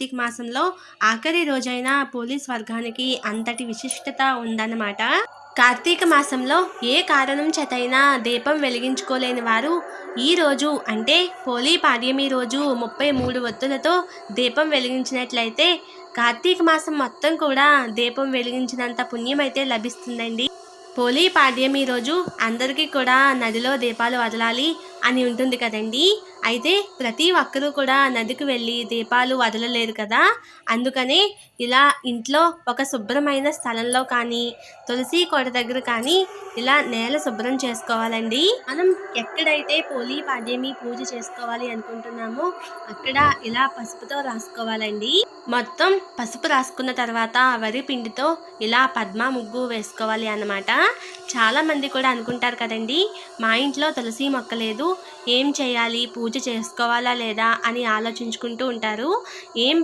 కార్తీక మాసంలో ఆఖరి రోజైన పోలీస్ వర్గానికి అంతటి విశిష్టత ఉందన్నమాట. కార్తీక మాసంలో ఏ కారణం చేతైనా దీపం వెలిగించుకోలేని వారు ఈ రోజు అంటే పోలీ పాడ్యమి రోజు ముప్పై మూడు ఒత్తులతో దీపం వెలిగించినట్లయితే కార్తీక మాసం మొత్తం కూడా దీపం వెలిగించినంత పుణ్యం అయితే లభిస్తుందండి. పోలీ పాడ్యమి రోజు అందరికీ కూడా నదిలో దీపాలు వదలాలి అని ఉంటుంది కదండీ. అయితే ప్రతి ఒక్కరూ కూడా నదికి వెళ్ళి దీపాలు వదలలేరు కదా. అందుకనే ఇలా ఇంట్లో ఒక శుభ్రమైన స్థలంలో కానీ తులసి కోట దగ్గర కానీ ఇలా నేల శుభ్రం చేసుకోవాలండి. మనం ఎక్కడైతే పోలీ పాడ్యమి పూజ చేసుకోవాలి అనుకుంటున్నామో అక్కడ ఇలా పసుపుతో రాసుకోవాలండి. మొత్తం పసుపు రాసుకున్న తర్వాత వరి పిండితో ఇలా పద్మ ముగ్గు వేసుకోవాలి అన్నమాట. చాలా మంది కూడా అనుకుంటారు కదండి మా ఇంట్లో తులసి మొక్క లేదు ఏం చేయాలి పూజ చేసుకోవాలా లేదా అని ఆలోచించుకుంటూ ఉంటారు. ఏం